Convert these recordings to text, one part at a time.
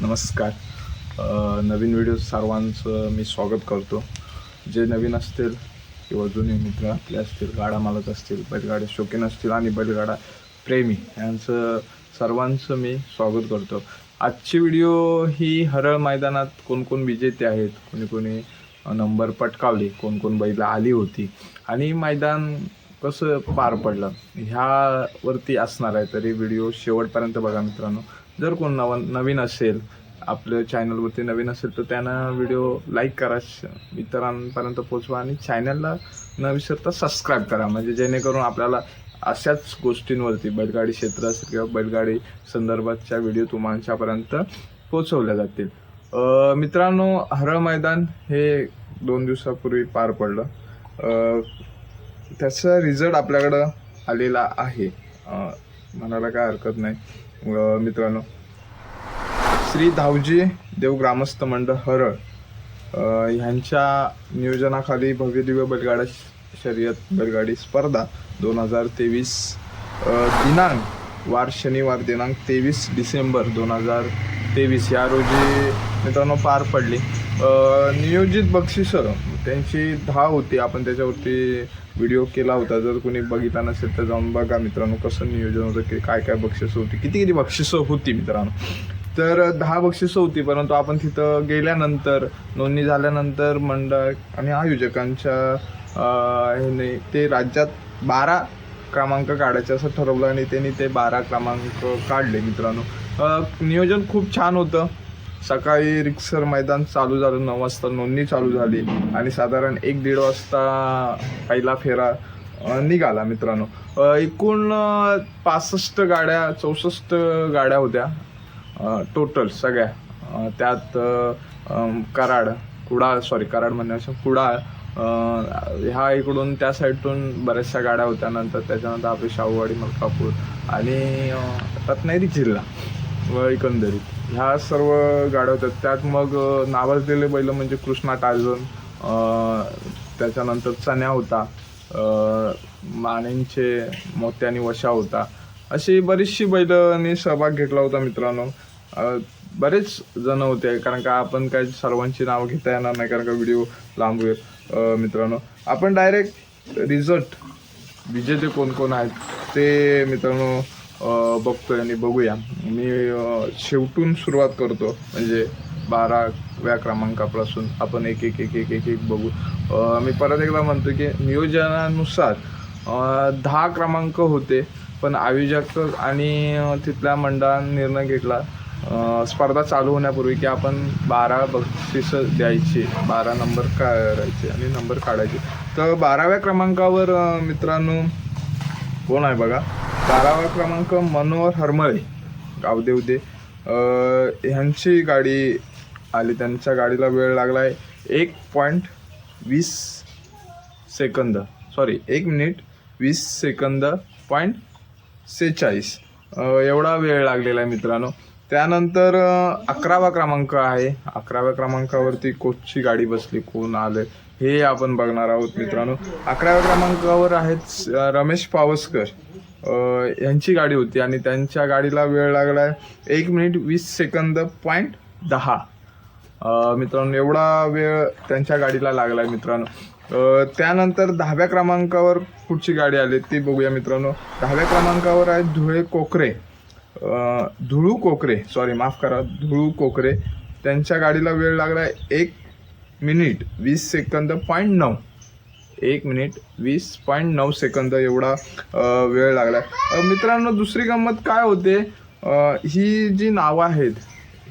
नमस्कार. नवीन व्हिडिओ सर्वांचं मी स्वागत करतो. जे नवीन असतील किंवा जुने मित्र आपले असतील गाडा मालक असतील बैलगाड्या शौकीन असतील आणि बैलगाडा प्रेमी यांचं सर्वांचं मी स्वागत करतो. आजची व्हिडिओ ही हरळ मैदानात कोणकोण विजेते आहेत कोणी कोणी नंबर पटकावले कोण कोण बैला आली होती आणि मैदान कसं पार पडलं ह्यावरती असणार आहे तरी व्हिडिओ शेवटपर्यंत बघा मित्रांनो. जर कोण नव नवीन असेल आपल्या चॅनलवरती नवीन असेल तर त्यांना व्हिडिओ लाईक करा श- इतरांपर्यंत पोचवा आणि चॅनलला न विसरता सबस्क्राईब करा. म्हणजे जेणेकरून आपल्याला अशाच गोष्टींवरती बैलगाडी क्षेत्र असेल किंवा बैलगाडी संदर्भातच्या व्हिडिओ तुमच्यापर्यंत पोचवल्या जातील. मित्रांनो हरळ मैदान हे दोन दिवसापूर्वी पार पडलं. त्याचा रिझल्ट आपल्याकडं आलेला आहे. म्हणायला काय हरकत नाही. मित्रांनो. श्री धावजी देव ग्रामस्थ मंडळ हरळ ह्यांच्या नियोजनाखाली भव्य दिव्य बैलगाडा शर्यत बैलगाडी स्पर्धा दोन हजार तेवीस दिनांक वार शनिवार दिनांक तेवीस डिसेंबर दोन हजार तेवीस. या रोजी मित्रांनो पार पडली. नियोजित बक्षिसं. त्यांची दहा होती. आपण त्याच्यावरती व्हिडिओ केला होता. जर कोणी बघितला नसेल तर जाऊन बघा मित्रांनो कसं नियोजन होतं की काय काय बक्षिसं होती. किती किती बक्षिसं होती मित्रांनो. तर दहा बक्षिसं होती परंतु आपण तिथं गेल्यानंतर नोंदणी झाल्यानंतर मंडळ आणि आयोजकांच्या ह्याने ते राज्यात बारा क्रमांक काढायचे असं ठरवलं आणि त्यांनी ते बारा क्रमांक काढले मित्रांनो. नियोजन खूप छान होतं. सकाळी रिक्सर मैदान चालू झालं नऊ वाजता नोंदणी चालू झाली आणि साधारण एक दीड वाजता पहिला फेरा निघाला मित्रांनो. एकूण पासष्ट गाड्या चौसष्ट गाड्या होत्या. टोटल सगळ्या. त्यात कराड कुडाळ सॉरी कराड म्हणण्यापेक्षा कुडाळ ह्या इकडून त्या साईडतून बऱ्याचशा गाड्या होत्या. नंतर त्याच्यानंतर आपली शाहूवाडी मलकापूर आणि रत्नागिरी जिल्हा. व एकंदरीत. ह्या सर्व गाड्या होत्या. त्यात मग नावाजलेले बैल म्हणजे कृष्णा टार्झन त्याच्यानंतर चण्या होता मानेंचे मोत्यानी वशा होता. अशी बरीचशी बैलांनी सहभाग घेतला होता मित्रांनो. बरेच जण होते कारण का आपण काय सर्वांची नावं घेता येणार नाही कारण का व्हिडिओ लांब होईल मित्रांनो. आपण डायरेक्ट रिझल्ट विजेते कोण कोण आहेत ते मित्रांनो बघतोय आणि बघूया. मी शेवटून सुरुवात करतो. म्हणजे बाराव्या क्रमांकापासून आपण एक एक एक एक एक एक बघू. मी परत एकदा म्हणतो की नियोजनानुसार दहा क्रमांक होते पण आयोजक आणि तिथल्या मंडळाने निर्णय घेतला. स्पर्धा चालू होण्यापूर्वी की आपण बारा बक्षिसं द्यायची बारा नंबर काढायचे आणि नंबर काढायचे. तर बाराव्या क्रमांकावर मित्रांनो कोण आहे बघा? बारावा क्रमांक मनोहर हरमळे गावदेवदे ह्यांची गाडी आली. त्यांच्या गाडीला वेळ लागलाय एक पॉईंट वीस सेकंद. सॉरी एक मिनिट वीस सेकंद पॉईंट सेहेचाळीस. एवढा वेळ लागलेला आहे मित्रांनो. त्यानंतर अकरावा क्रमांक आहे. अकराव्या क्रमांकावरती कोचची गाडी बसली. कोण आलं हे आपण बघणार आहोत मित्रांनो. अकराव्या क्रमांकावर आहेत रमेश पावसकर. यांची गाडी होती आणि त्यांच्या गाडीला वेळ लागलाय एक मिनिट वीस सेकंद पॉईंट दहा. मित्रांनो एवढा वेळ त्यांच्या गाडीला लागलाय मित्रांनो. त्यानंतर दहाव्या क्रमांकावर पुढची गाडी आली ती बघूया मित्रांनो. दहाव्या क्रमांकावर आहे धुळे कोकरे. धुळू कोकरे सॉरी माफ करा धुळू कोकरे. त्यांच्या गाडीला वेळ लागलाय एक मिनिट वीस सेकंद पॉईंट नऊ. एक मिनिट वीस पॉईंट नऊ सेकंद एवढा वेळ लागला. मित्रांनो दुसरी गंमत काय होते? ही जी नावं आहेत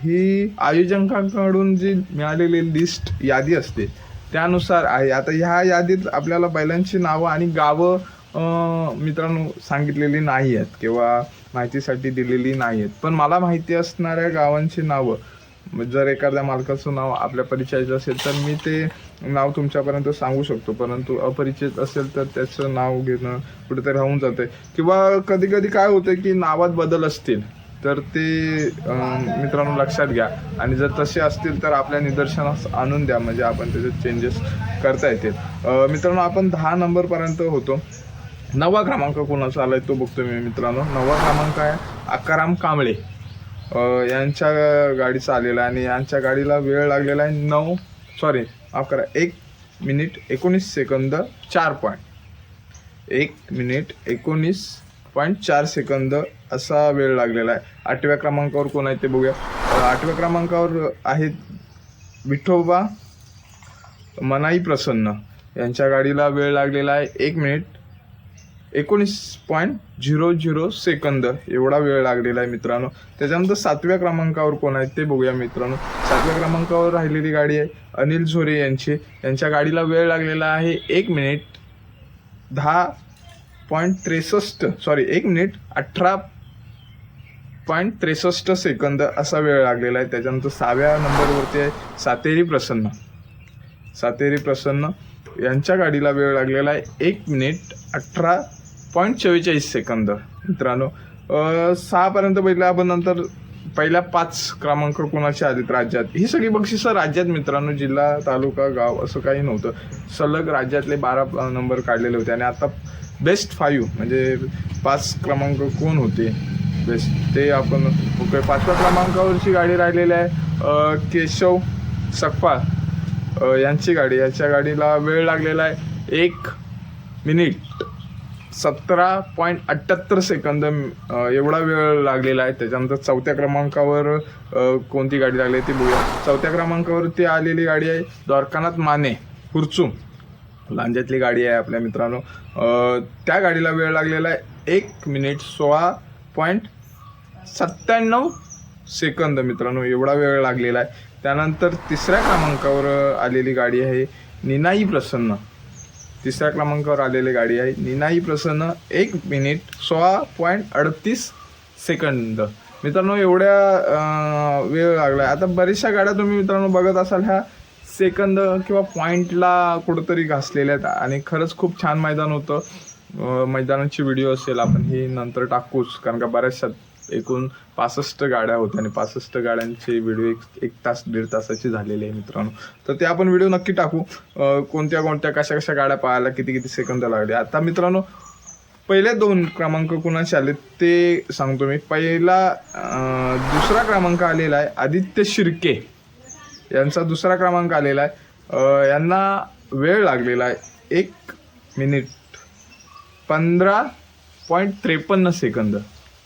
ही आयोजकांकडून जी मिळालेली लिस्ट यादी असते त्यानुसार आहे. आता ह्या यादीत आपल्याला बैलांची नावं आणि गावं मित्रांनो सांगितलेली नाही आहेत किंवा माहितीसाठी दिलेली नाही आहेत. पण मला माहिती असणाऱ्या गावांची नावं जर एखाद्या मालकाचं नाव आपल्या परिचयाचं असेल तर मी ते नाव तुमच्यापर्यंत सांगू शकतो. परंतु अपरिचित असेल तर त्याचं नाव घेणं कुठेतरी राहून जाते किंवा कधी कधी काय होतं की नावात बदल असतील तर ते मित्रांनो लक्षात घ्या. आणि जर तसे असतील तर आपल्या निदर्शनास आणून द्या. म्हणजे आपण त्याचे चेंजेस करता येतील. मित्रांनो आपण दहा नंबरपर्यंत होतो. नवा क्रमांक कोणाचा आलाय तो बघतो मी मित्रांनो. नवा क्रमांक आहे अकाराम कांबळे. यांच्या गाडीचा आलेला आहे आणि यांच्या गाडीला वेळ लागलेला आहे नऊ सॉरी माफ करा एक मिनिट एकोणीस सेकंद चार पॉईंट एक मिनिट एकोणीस पॉईंट चार सेकंद असा वेळ लागलेला आहे. आठव्या क्रमांकावर कोण आहे ते बघूया. आठव्या क्रमांकावर आहेत विठोबा मनाई प्रसन्न. यांच्या गाडीला वेळ लागलेला आहे एक मिनिट एकोणीस पॉईंट झिरो झिरो सेकंद. एवढा वेळ लागलेला आहे मित्रांनो. त्याच्यानंतर सातव्या क्रमांकावर कोण आहेत ते बघूया मित्रांनो. सातव्या क्रमांकावर राहिलेली गाडी आहे अनिल झोरे यांची. यांच्या गाडीला वेळ लागलेला आहे एक मिनिट दहा पॉईंट त्रेसष्ट. सॉरी एक मिनिट अठरा पॉईंट त्रेसष्ट सेकंद असा वेळ लागलेला आहे. त्याच्यानंतर सहाव्या नंबरवरती आहे सातेरी प्रसन्न. सातेरी प्रसन्न यांच्या गाडीला वेळ लागलेला आहे एक मिनिट अठरा पॉईंट चव्वेचाळीस सेकंद मित्रांनो सहापर्यंत बघितलं आपण नंतर पहिल्या पाच क्रमांक कोणाच्या आलेत राज्यात? ही सगळी बक्षिसं राज्यात मित्रांनो जिल्हा तालुका गाव असं काही नव्हतं. सलग राज्यातले बारा नंबर काढलेले होते आणि आता बेस्ट फाईव्ह म्हणजे पाच क्रमांक कोण होते? बेस्ट ते आपण ओके पाचव्या क्रमांकावरची गाडी राहिलेली आहे केशव सकपाळ यांची गाडी. याच्या गाडीला वेळ लागलेला आहे एक मिनिट सतरा पॉईंट अठ्ठ्याहत्तर सेकंद एवढा वेळ लागलेला आहे. त्याच्यानंतर चौथ्या क्रमांकावर कोणती गाडी लागली आहे ती बघूया. चौथ्या क्रमांकावर ती आलेली गाडी आहे द्वारकानाथ माने हुरचूम लांज्यातली गाडी आहे आपल्या मित्रांनो. त्या गाडीला वेळ लागलेला आहे एक मिनिट सोळा पॉईंट सत्त्याण्णव सेकंद मित्रांनो एवढा वेळ लागलेला आहे. त्यानंतर तिसऱ्या क्रमांकावर आलेली गाडी आहे निनाई प्रसन्न. तिसऱ्या क्रमांकावर आलेली गाडी आहे. निनाई प्रसन्न एक मिनिट सोळा पॉईंट अडतीस सेकंद मित्रांनो एवढ्या वेळ लागला आता बऱ्याचशा गाड्या तुम्ही मित्रांनो बघत असाल ह्या सेकंद किंवा पॉईंटला कुठंतरी घासलेल्या आहेत. आणि खरंच खूप छान मैदान होतं. मैदानाची व्हिडिओ असेल आपण ही नंतर टाकूच. कारण का बऱ्याचशा एकूण पासष्ट गाड्या होत्या आणि पासष्ट गाड्यांचे व्हिडिओ एक एक तास दीड तासाची झालेले आहे मित्रांनो. तर ते आपण व्हिडिओ नक्की टाकू. कोणत्या कोणत्या कशा कशा गाड्या पाहायला किती किती सेकंद लागले. आता मित्रांनो पहिले दोन क्रमांक कुणाचे आले ते सांगतो मी. पहिला दुसरा क्रमांक आलेला आहे आदित्य शिर्के. यांचा दुसरा क्रमांक आलेला आहे. यांना वेळ लागलेला आहे एक मिनिट पंधरा पॉईंट त्रेपन्न सेकंद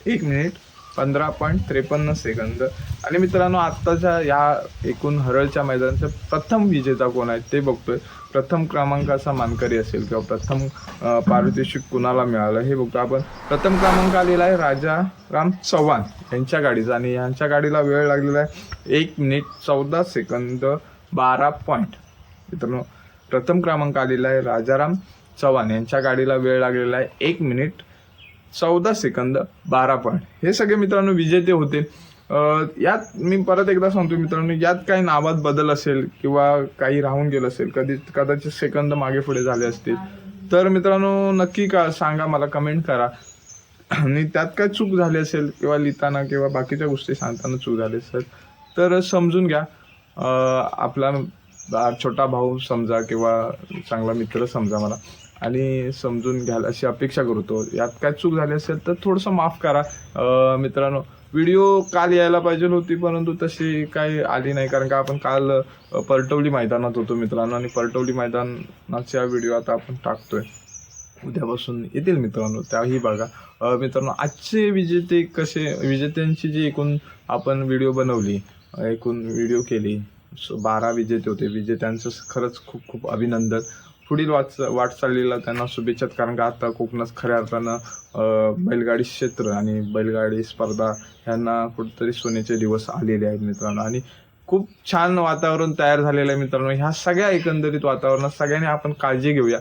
एक मिनिट. पंधरा पॉईंट त्रेपन्न सेकंद. आणि मित्रांनो आत्ताच्या या एकूण हरळच्या मैदानाचा प्रथम विजेता कोण आहे ते बघतोय. प्रथम क्रमांकाचा मानकरी असेल किंवा प्रथम पारितोषिक कुणाला मिळालं हे बघतो आपण. प्रथम क्रमांक आलेला आहे राजा राम चव्हाण यांच्या गाडीचा आणि यांच्या गाडीला वेळ लागलेला आहे एक मिनिट चौदा सेकंद बारा पॉईंट मित्रांनो प्रथम क्रमांक आलेला आहे राजाराम चव्हाण यांच्या गाडीला वेळ लागलेला आहे एक मिनिट चौदा सेकंद बारा पॉईंट हे सगळे मित्रांनो विजेते होते. यात मी परत एकदा सांगतो मित्रांनो यात काही नावात बदल असेल किंवा काही राहून गेलं असेल कधी कदाचित सेकंद मागे पुढे झाले असतील. तर मित्रांनो नक्की का सांगा मला कमेंट करा. आणि त्यात काय चूक झाली असेल किंवा लिहिताना किंवा बाकीच्या गोष्टी सांगताना चूक झाली असेल तर समजून घ्या. आपला छोटा भाऊ समजा किंवा चांगला मित्र समजा मला. आणि समजून घ्याल अशी अपेक्षा करतो. यात काय चूक झाली असेल तर थोडंसं माफ करा. मित्रांनो व्हिडिओ काल यायला पाहिजे होती परंतु तशी काही आली नाही कारण का आपण काल पलटवली परटवली मैदानात होतो मित्रांनो आणि परटवली मैदानाचा व्हिडिओ आता आपण टाकतोय. उद्यापासून येतील मित्रांनो त्याही बघा. मित्रांनो आजचे विजेते कसे विजेत्यांची जी एकूण आपण व्हिडिओ बनवली एकूण व्हिडिओ केली सो बारा विजेते होते. विजेत्यांचं खरंच खूप खूप अभिनंदन. पुढील वाट वाटचालीला त्यांना शुभेच्छा. कारण का आता कोकणात खऱ्या अर्थानं बैलगाडी क्षेत्र आणि बैलगाडी स्पर्धा ह्यांना कुठेतरी सोन्याचे दिवस आलेले आहेत मित्रांनो. आणि खूप छान वातावरण तयार झालेलं आहे मित्रांनो. ह्या सगळ्या एकंदरीत वातावरणात सगळ्यांनी आपण काळजी घेऊया.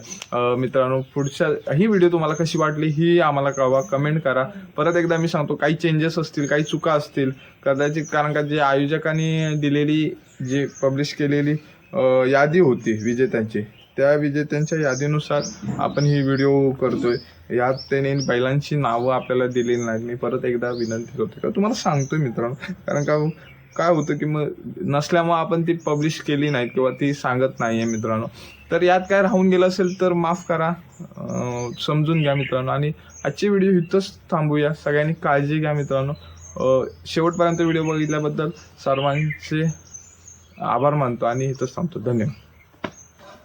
मित्रांनो पुढच्या ही व्हिडिओ तुम्हाला कशी वाटली ही आम्हाला कळवा कमेंट करा. परत एकदा मी सांगतो काही चेंजेस असतील काही चुका असतील कदाचित कारण का जे आयोजकांनी दिलेली जी पब्लिश केलेली यादी होती विजेत्यांची. त्या विजेत्यांच्या यादीनुसार आपण ही व्हिडिओ करतोय. यात त्याने बैलांची नावं आपल्याला दिलेली नाहीत. मी परत एकदा विनंती करतो का? तुम्हाला सांगतोय मित्रांनो. कारण का काय होतं की मग नसल्यामुळे आपण ती पब्लिश केली नाही किंवा ती सांगत नाही आहे मित्रांनो. तर यात काय राहून गेलं असेल तर माफ करा. समजून घ्या मित्रांनो. आणि आजची व्हिडिओ इथंच थांबूया. सगळ्यांनी काळजी घ्या मित्रांनो. शेवटपर्यंत व्हिडिओ बघितल्याबद्दल सर्वांचे आभार मानतो आणि इथंच थांबतो. धन्यवाद.